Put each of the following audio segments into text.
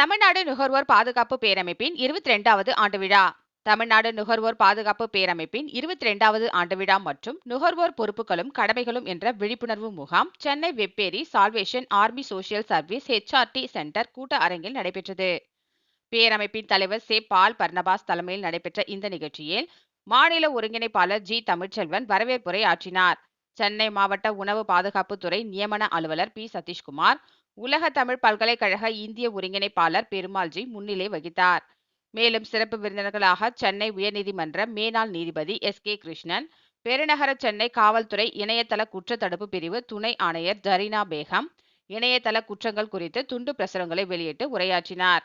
தமிழ்நாடு நுகர்வோர் பாதுகாப்பு பேரமைப்பின் இருபத்தி ரெண்டாவது ஆண்டு விழா. தமிழ்நாடு நுகர்வோர் பாதுகாப்பு பேரமைப்பின் இருபத்தி ரெண்டாவது ஆண்டு விழா மற்றும் நுகர்வோர் பொறுப்புகளும் கடமைகளும் என்ற விழிப்புணர்வு முகாம் Chennai Vepery Salvation Army social service HRD centre கூட்ட அரங்கில் நடைபெற்றது. பேரமைப்பின் தலைவர் சே. பால் பர்னபாஸ் தலைமையில் நடைபெற்ற இந்த நிகழ்ச்சியில் மாநில ஒருங்கிணைப்பாளர் ஜி. தமிழ்ச்செல்வன் வரவேற்புரை ஆற்றினார். சென்னை மாவட்ட உணவு பாதுகாப்புத்துறை நியமன அலுவலர் பி. சதீஷ்குமார் உலக தமிழ் பல்கலைக்கழக இந்திய ஒருங்கிணைப்பாளர் பெருமாள்ஜி முன்னிலை வகித்தார். மேலும் சிறப்பு விருந்தினர்களாக சென்னை உயர்நீதிமன்ற மேனாள் நீதிபதி எஸ். கே. கிருஷ்ணன் பெருநகர சென்னை காவல்துறை இணையதள குற்றத்தடுப்பு பிரிவு துணை ஆணையர் ஜரீனா பேகம் இணையதள குற்றங்கள் குறித்து துண்டு பிரசுரங்களை வெளியிட்டு உரையாற்றினார்.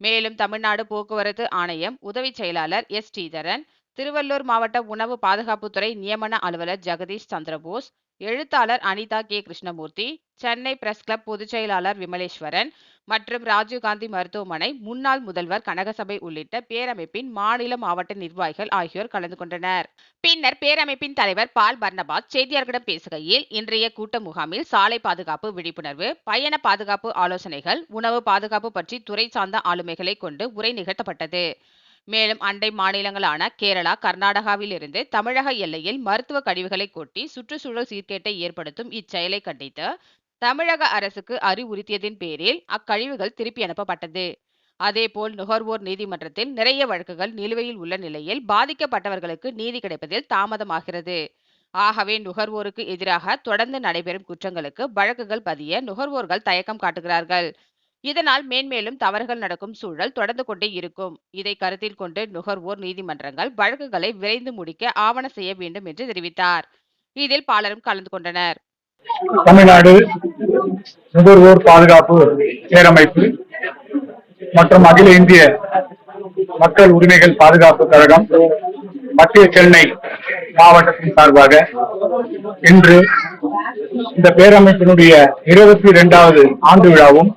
மேலும் தமிழ்நாடு போக்குவரத்து ஆணையம் உதவி செயலாளர் எஸ். ஸ்ரீதரன் திருவள்ளூர் மாவட்ட உணவு பாதுகாப்புத்துறை நியமன அலுவலர் ஜெகதீஷ் சந்திரபோஸ் எழுத்தாளர் Anitha K. Krishnamurthy Chennai press club பொதுச் செயலாளர் விமலேஸ்வரன் மற்றும் ராஜீவ்காந்தி மருத்துவமனை முன்னாள் முதல்வர் கனகசபை உள்ளிட்ட பேரமைப்பின் மாநில மாவட்ட நிர்வாகிகள் ஆகியோர் கலந்து கொண்டனர். பின்னர் பேரமைப்பின் தலைவர் பால் பர்னபாத் செய்தியாளர்களிடம் பேசுகையில் இன்றைய கூட்ட முகாமில் சாலை பாதுகாப்பு விழிப்புணர்வு பயண பாதுகாப்பு ஆலோசனைகள் உணவு பாதுகாப்பு பற்றி துறை சார்ந்த ஆளுமைகளை கொண்டு உரை நிகழ்த்தப்பட்டது. மேலும் அண்டை மாநிலங்களான கேரளா கர்நாடகாவிலிருந்து தமிழக எல்லையில் மருத்துவ கழிவுகளை கொட்டி சுற்றுச்சூழல் சீர்கேட்டை ஏற்படுத்தும் இச்செயலை கண்டித்து தமிழக அரசுக்கு அறிவுறுத்தியதின் பேரில் அக்கழிவுகள் திருப்பி அனுப்பப்பட்டது. அதேபோல் நுகர்வோர் நீதிமன்றத்தில் நிறைய வழக்குகள் நிலுவையில் உள்ள நிலையில் பாதிக்கப்பட்டவர்களுக்கு நீதி கிடைப்பதில் தாமதமாகிறது. ஆகவே நுகர்வோருக்கு எதிராக தொடர்ந்து நடைபெறும் குற்றங்களுக்கு வழக்குகள் பதிய நுகர்வோர்கள் தயக்கம் காட்டுகிறார்கள். இதனால் மேன்மேலும் தவறுகள் நடக்கும் சூழல் தொடர்ந்து கொண்டே இருக்கும். இதை கருத்தில் கொண்டு நுகர்வோர் நீதிமன்றங்கள் வழக்குகளை விரைந்து முடிக்க ஆவண செய்ய வேண்டும் என்று தெரிவித்தார். இதில் பலரும் கலந்து கொண்டனர். தமிழ்நாடு நுகர்வோர் பாதுகாப்பு பேரமைப்பு மற்றும் அகில இந்திய மக்கள் உரிமைகள் பாதுகாப்பு கழகம் மத்திய சென்னை மாவட்டத்தின் சார்பாக இன்று இந்த பேரமைப்பினுடைய இருபத்தி இரண்டாவது ஆண்டு விழாவும்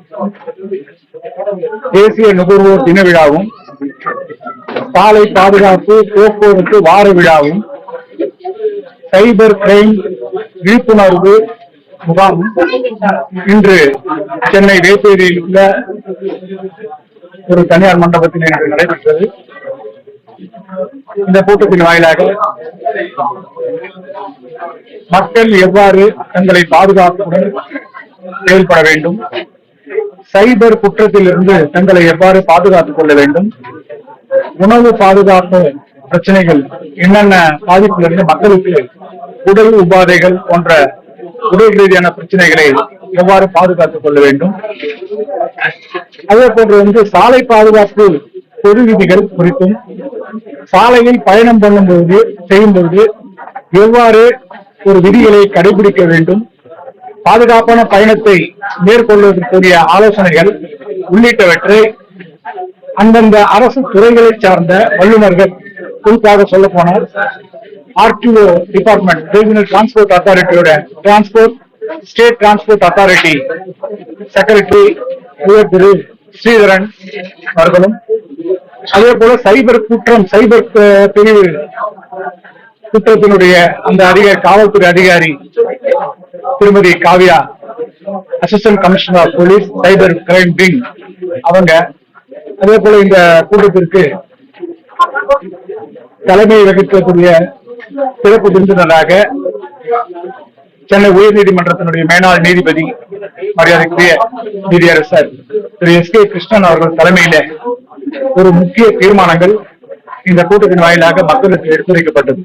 தேசிய நுகர்வோர் தின விழாவும் சாலை பாதுகாப்பு போக்குவரத்து வார விழாவும் சைபர் கிரைம் விழிப்புணர்வு முகாம் இன்று சென்னை வேப்பேரியில் உள்ள ஒரு தனியார் மண்டபத்தில் இன்று நடைபெற்றது. இந்த கூட்டத்தின் வாயிலாக மக்கள் எவ்வாறு தங்களை பாதுகாப்புடன் செயல்பட வேண்டும் சைபர் குற்றத்திலிருந்து தங்களை எவ்வாறு பாதுகாத்துக் கொள்ள வேண்டும்? உணவு பாதுகாப்பு பிரச்சனைகள் என்னென்ன பாதிப்பிலிருந்து மக்களுக்கு உடல் உபாதைகள் போன்ற உடல் ரீதியான பிரச்சனைகளை எவ்வாறு பாதுகாத்துக் கொள்ள வேண்டும்? அதே போன்று வந்து சாலை பாதுகாப்பு பொது விதிகள் குறித்தும் சாலையில் பயணம் பண்ணும்போது செய்யும்போது எவ்வாறு ஒரு விதிகளை கடைபிடிக்க வேண்டும்? பாதுகாப்பான பயணத்தை மேற்கொள்வதற்குரிய ஆலோசனைகள் உள்ளிட்டவற்றை அந்தந்த அரசு துறைகளை சார்ந்த வல்லுநர்கள் குறிப்பாக சொல்ல போனால் RTO department regional transport அத்தாரிட்டியோட transport state transport authority secretary Thiru Sridharan அவர்களும் அதே போல சைபர் குற்றம் சைபர் பிரிவு குற்றத்தினுடைய அந்த அதிகாரி காவல்துறை அதிகாரி Thirumathi Kaviya assistant commissioner of police cyber crime wing அவங்க அதே போல இந்த கூட்டத்திற்கு தலைமை வகிக்கக்கூடிய சிறப்பு விருந்தினராக சென்னை உயர்நீதிமன்றத்தினுடைய மேலாள் நீதிபதி மரியாதைக்குரிய நீதியரசர் திரு எஸ் கே கிருஷ்ணன் அவர்கள் தலைமையில ஒரு முக்கிய தீர்மானங்கள் இந்த கூட்டத்தின் வாயிலாக மக்களுக்கு எடுத்துரைக்கப்பட்டது.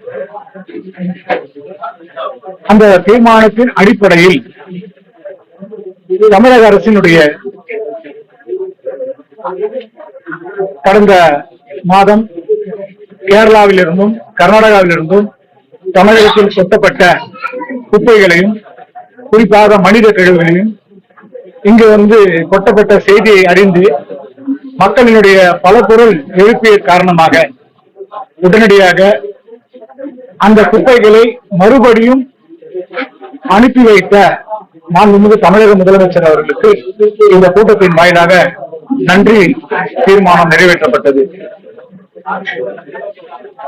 அந்த தீர்மானத்தின் அடிப்படையில் தமிழக அரசினுடைய கடந்த மாதம் கேரளாவிலிருந்தும் கர்நாடகாவிலிருந்தும் தமிழகத்தில் சொத்தப்பட்ட குப்பைகளையும் குறிப்பாக மனித கழிவுகளையும் இங்கு வந்து கொட்டப்பட்ட செய்தியை அறிந்து மக்களினுடைய பல பொருள் எழுப்பிய காரணமாக உடனடியாக அந்த குப்பைகளை மறுபடியும் அனுப்பி வைத்த மாண்புமிகு தமிழக முதலமைச்சர் அவர்களுக்கு இந்த கூட்டத்தின் வாயிலாக நன்றி தீர்மானம் நிறைவேற்றப்பட்டது.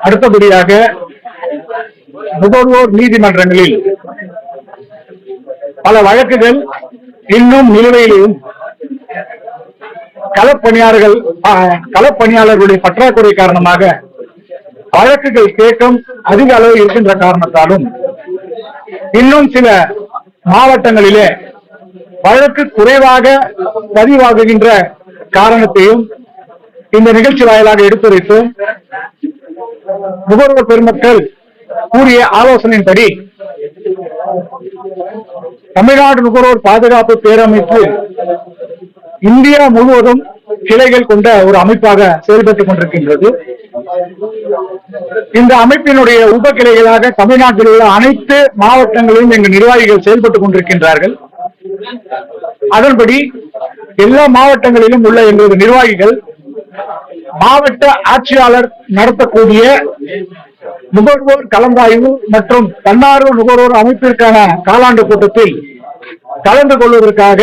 அடுத்தபடியாக நுகர்வோர் நீதிமன்றங்களில் பல வழக்குகள் இன்னும் நிலுவையிலும் களப்பணியாளர்கள் களப்பணியாளர்களுடைய பற்றாக்குறை காரணமாக வழக்குகள் தேக்கம் அதிக அளவு இருக்கின்ற காரணத்தாலும் இன்னும் சில மாவட்டங்களிலே வழக்கு குறைவாக பதிவாகுகின்ற காரணத்தையும் இந்த நிகழ்ச்சி வாயிலாக எடுத்துரைத்தும் நுகர்வோர் பெருமக்கள் கூறிய ஆலோசனையின்படி தமிழ்நாடு நுகர்வோர் பாதுகாப்பு பேரமைப்பு இந்தியா முழுவதும் கிளைகள் கொண்ட ஒரு அமைப்பாக செயல்பட்டுக் கொண்டிருக்கின்றது. இந்த அமைப்பினுடைய உப கிளைகளாக தமிழ்நாட்டில் உள்ள அனைத்து மாவட்டங்களிலும் எங்கள் நிர்வாகிகள் செயல்பட்டுக் கொண்டிருக்கின்றார்கள். அதன்படி எல்லா மாவட்டங்களிலும் உள்ள எங்களது நிர்வாகிகள் மாவட்ட ஆட்சியாளர் நடத்தக்கூடிய நுகர்வோர் கலந்தாய்வு மற்றும் தன்னார்வ நுகர்வோர் அமைப்பிற்கான காலாண்டு கூட்டத்தில் கலந்து கொள்வதற்காக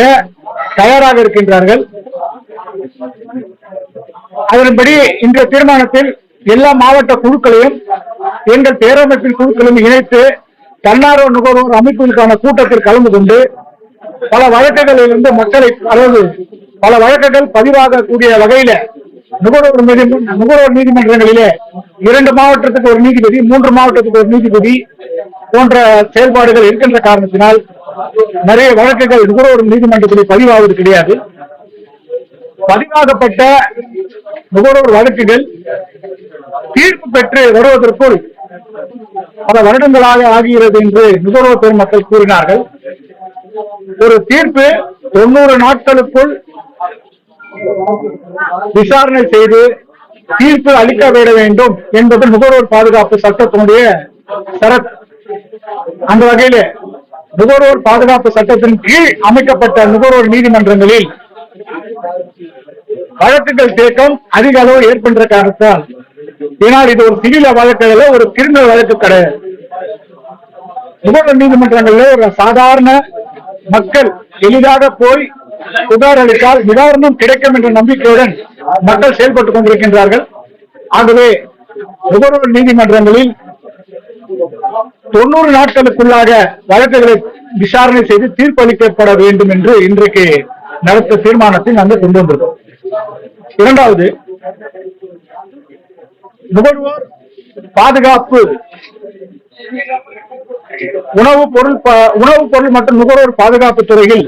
தயாராக இருக்கின்றார்கள். அதன்படி இன்றைய தீர்மானத்தில் எல்லா மாவட்ட குழுக்களையும் எங்கள் பேரமைப்பின் குழுக்களையும் இணைத்து தன்னார்வ நுகர்வோர் அமைப்புகளுக்கான கூட்டத்தில் கலந்து கொண்டு பல வழக்குகளில் இருந்து மக்களை அதாவது பல வழக்குகள் பதிவாகக்கூடிய வகையில நுகர்வோர் நுகர்வோர் நீதிமன்றங்களிலே இரண்டு மாவட்டத்துக்கு ஒரு நீதிபதி மூன்று மாவட்டத்துக்கு ஒரு நீதிபதி போன்ற செயல்பாடுகள் இருக்கின்ற காரணத்தினால் நிறைய வழக்குகள் நுகர்வோர் நீதிமன்றத்தில் பதிவாவது கிடையாது. பதிவாகப்பட்ட நுகர்வோர் வழக்குகள் தீர்ப்பு பெற்று வருவதற்குள் பல வருடங்களாக ஆகிறது என்று நுகர்வோர் பெருமக்கள் கூறினார்கள். ஒரு தீர்ப்பு தொண்ணூறு நாட்களுக்குள் விசாரணை செய்து தீர்ப்பு அளிக்க விட வேண்டும் என்பது நுகர்வோர் பாதுகாப்பு சட்டத்தினுடைய சரத் அந்த வகையில நுகர்வோர் பாதுகாப்பு சட்டத்தின் கீழ் அமைக்கப்பட்ட நுகர்வோர் நீதிமன்றங்களில் வழக்குகள் தேக்கம் அதிக அளவு ஏற்படுற காரணத்தால் ஏனால் இது ஒரு சிவில வழக்கு அல்ல ஒரு கிரிமினல் வழக்கு கிடையாது. நுகர்வோர் நீதிமன்றங்கள்ல ஒரு சாதாரண மக்கள் எளிதாக போய் புகார் அளித்தால் நிவாரணம் கிடைக்கும் என்ற நம்பிக்கையுடன் மக்கள் செயல்பட்டுக் கொண்டிருக்கின்றார்கள். ஆகவே நுகர்வோர் நீதிமன்றங்களில் தொண்ணூறு நாட்களுக்குள்ளாக வழக்குகளை விசாரணை செய்து தீர்ப்பளிக்கப்பட வேண்டும் என்று இன்றைக்கு நடத்த தீர்மானத்தை நாங்கள் கொண்டு வந்திருக்கோம். இரண்டாவது நுகர்வோர் பாதுகாப்பு உணவு பொருள் ப- உணவுப் பொருள் மற்றும் நுகர்வோர் பாதுகாப்பு துறையில்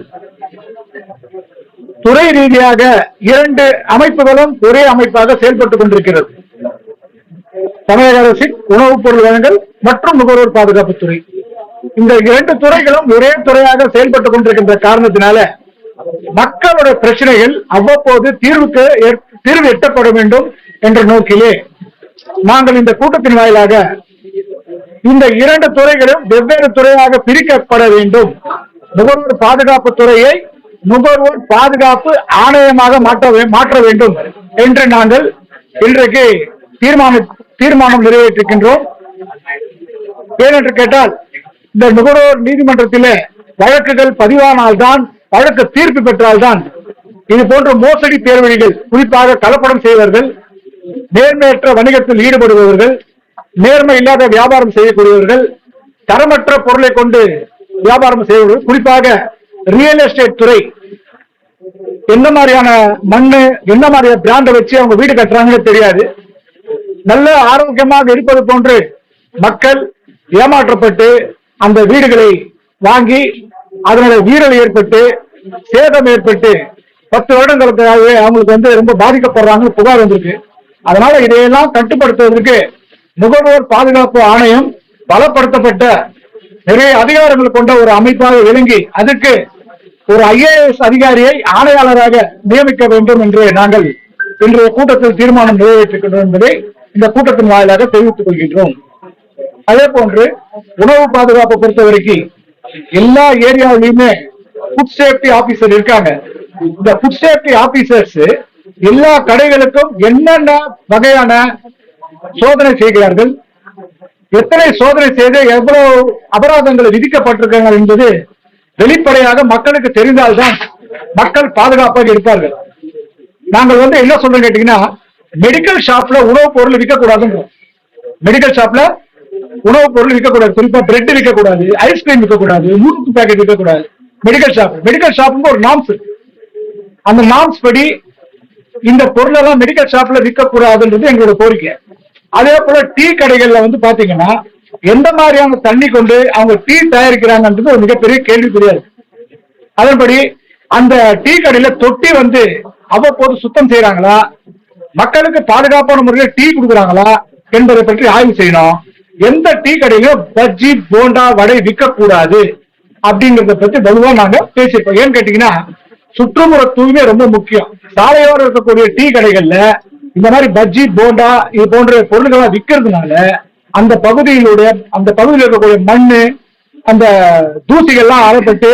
துறை ரீதியாக இரண்டு அமைப்புகளும் ஒரே அமைப்பாக செயல்பட்டுக் கொண்டிருக்கிறது. தமிழக அரசின் உணவுப் பொருள் வழங்கல் மற்றும் நுகர்வோர் பாதுகாப்பு துறை. இந்த இரண்டு துறைகளும் ஒரே துறையாக செயல்பட்டுக் கொண்டிருக்கின்ற காரணத்தினால மக்களுடைய பிரச்சனைகள் அவ்வப்போது தீர்வுக்கு தீர்வு எட்டப்பட வேண்டும் என்ற நோக்கிலே நாங்கள் இந்த கூட்டத்தின் வாயிலாக இந்த இரண்டு துறைகளும் வெவ்வேறு துறையாக பிரிக்கப்பட வேண்டும். நுகர்வோர் பாதுகாப்பு துறையை நுகர்வோர் பாதுகாப்பு ஆணையமாக மாற்ற மாற்ற வேண்டும் என்று நாங்கள் இன்றைக்கு தீர்மானம் தீர்மானம் நிறைவேற்றிருக்கின்றோம். ஏனென்று கேட்டால் இந்த நுகர்வோர் நீதிமன்றத்திலே வழக்குகள் பதிவானால்தான் வழக்கு தீர்ப்பு பெற்றால்தான் இது போன்ற மோசடி பேர்வழிகள் குறிப்பாக கலப்படம் செய்வர்கள் நேர்மையற்ற வணிகத்தில் ஈடுபடுபவர்கள் நேர்மை இல்லாத வியாபாரம் செய்யக்கூடியவர்கள் தரமற்ற பொருளை கொண்டு வியாபாரம் செய்யவர்கள். குறிப்பாக ரியல் எஸ்டேட் துறை என்ன மாதிரியான மண்ணு என்ன மாதிரியான பிராண்டை வச்சு அவங்க வீடு கட்டுறாங்கன்னு தெரியாது. நல்ல ஆரோக்கியமாக இருப்பது போன்று மக்கள் ஏமாற்றப்பட்டு அந்த வீடுகளை வாங்கி அதனுடைய வீரல் ஏற்பட்டு சேதம் ஏற்பட்டு பத்து வருடங்களுக்காகவே அவங்களுக்கு வந்து ரொம்ப பாதிக்கப்படுறாங்கன்னு புகார் வந்திருக்கு. அதனால இதையெல்லாம் கட்டுப்படுத்துவதற்கு நுகர்வோர் பாதுகாப்பு ஆணையம் பலப்படுத்தப்பட்ட நிறைய அதிகாரங்கள் கொண்ட ஒரு அமைப்பாக விளங்கி அதுக்கு ஒரு ஐஏஎஸ் அதிகாரியை ஆணையாளராக நியமிக்க வேண்டும் என்று நாங்கள் இன்றைய கூட்டத்தில் தீர்மானம் நிறைவேற்றிருக்கின்றோம் என்பதை இந்த கூட்டத்தின் வாயிலாக தெரிவித்துக் கொள்கின்றோம். அதே போன்று உணவு பாதுகாப்பை பொறுத்த வரைக்கும் எல்லா ஏரியாவிலையுமே ஃபுட் சேஃப்டி ஆபீசர் இருக்காங்க. இந்த ஃபுட் சேஃப்டி ஆபீசர்ஸ் எல்லா கடைகளுக்கும் என்னென்ன வகையான சோதனை செய்கிறார்கள்? எத்தனை சோதனை செய்து எவ்வளவு அபராதங்கள் விதிக்கப்பட்டிருக்காங்க என்பது வெளிப்படையாக மக்களுக்கு தெரிந்தால்தான் மக்கள் பாதுகாப்பாக இருப்பார்கள். நாங்கள் வந்து என்ன சொல்றோம் கேட்டீங்கன்னா மெடிக்கல் ஷாப்ல உணவுப் பொருள் விற்கக்கூடாதுன்றோம் மெடிக்கல் ஷாப்ல உணவுப் பொருள் விற்கக்கூடாது. குறிப்பா பிரெட் விற்கக்கூடாது ஐஸ்கிரீம் விற்கக்கூடாது முறுக்கு பேக்கெட் விற்கக்கூடாது. மெடிக்கல் ஷாப் மெடிக்கல் ஷாப்புக்கு ஒரு நாம்ஸ் அந்த நாம்ஸ் படி இந்த பொருளெல்லாம் மெடிக்கல் ஷாப்ல விற்க கூடாதுன்றது எங்களோட கோரிக்கை. அதே போல டீ கடைகள்ல வந்து பாத்தீங்கன்னா எந்த மாதிரியான தண்ணி கொண்டு அவங்க டீ தயாரிக்கிறாங்கன்றது ஒரு மிகப்பெரிய கேள்விக்குறியா இருக்கு. அதன்படி அந்த டீ கடையில தொட்டி வந்து அவ்வப்போது சுத்தம் செய்யறாங்களா மக்களுக்கு பாதுகாப்பான முறையில் டீ கொடுக்குறாங்களா? என்பதை பற்றி ஆய்வு செய்யணும். எந்த டீ கடையிலும் பஜ்ஜி போண்டா வடை விற்க கூடாது அப்படிங்கறத பத்தி வலுவா நாங்க பேசியிருக்கோம். ஏன்னு கேட்டீங்கன்னா சுற்றுப்புற தூய்மை ரொம்ப முக்கியம். சாலையோரம் இருக்கக்கூடிய டீ கடைகள்ல இந்த மாதிரி பஜ்ஜி போண்டா இது போன்ற பொருள்கள்லாம் விற்கிறதுனால அந்த பகுதியிலுடைய அந்த பகுதியில் இருக்கக்கூடிய மண்ணு அந்த தூசிகள்லாம் அறப்பட்டு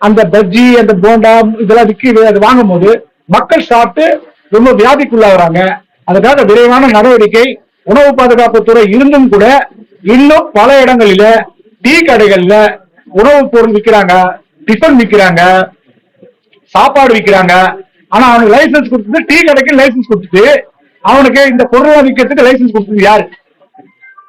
அந்த பஜ்ஜி அந்த போண்டா இதெல்லாம் விற்கி அதை வாங்கும் போது மக்கள் சாப்பிட்டு ரொம்ப வியாதிக்குள்ளாகிறாங்க. அதுக்காக விரைவான நடவடிக்கை உணவு பாதுகாப்பு துறை இருந்தும் கூட இன்னும் பல இடங்களில டீ கடைகள்ல உணவுப் பொருள் விற்கிறாங்க டிஃபன் விற்கிறாங்க சாப்பாடு விற்கிறாங்க ஆனா அவனுக்கு லைசன்ஸ் கொடுத்தது டீ கடைக்கு லைசன்ஸ் கொடுத்துட்டு அவனுக்கு இந்த பொருளை விற்கிறதுக்கு லைசன்ஸ் கொடுத்தது யாரு?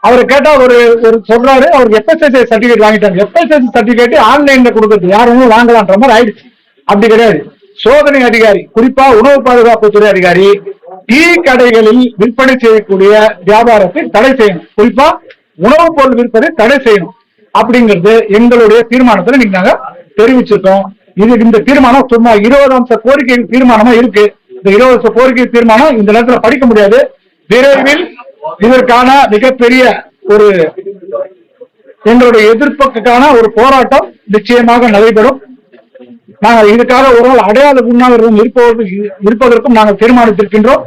அவரை கேட்டா ஒரு ஒரு சொல்றாரு அவருக்கு எஃப்எஸ்எஸ்ஐ சர்டிபிகேட் வாங்கிட்டாங்க. எஃப்எஸ்எஸ்ஐ சர்டிபிகேட் ஆன்லைன்ல கொடுக்கறது. யாரும் வாங்கலான்ற மாதிரி ஆயிடுச்சு. அப்படி கிடையாது. சோதனை அதிகாரி குறிப்பா உணவு பாதுகாப்பு துறை அதிகாரி டீ கடைகளில் விற்பனை செய்யக்கூடிய வியாபாரத்தை தடை செய்யணும். குறிப்பா உணவுப் பொருள் விற்பதை தடை செய்யணும். அப்படிங்கிறது எங்களுடைய தீர்மானத்துல நீங்க நாங்க தெரிவிச்சிருக்கோம். இது இந்த தீர்மானம் சும்மா இருபது அம்ச கோரிக்கை தீர்மானமா இருக்கு. இந்த இருபது அம்ச கோரிக்கை தீர்மானம் இந்த நேரத்துல படிக்க முடியாது. விரைவில் இதற்கான மிகப்பெரிய ஒரு எங்களுடைய எதிர்ப்புக்கான ஒரு போராட்டம் நிச்சயமாக நடைபெறும். நாங்கள் இதுக்காக ஒரு நாள் அடையாள உண்ணாவிரதம் இருப்பதற்கு இருப்பதற்கும் நாங்கள் தீர்மானித்திருக்கின்றோம்.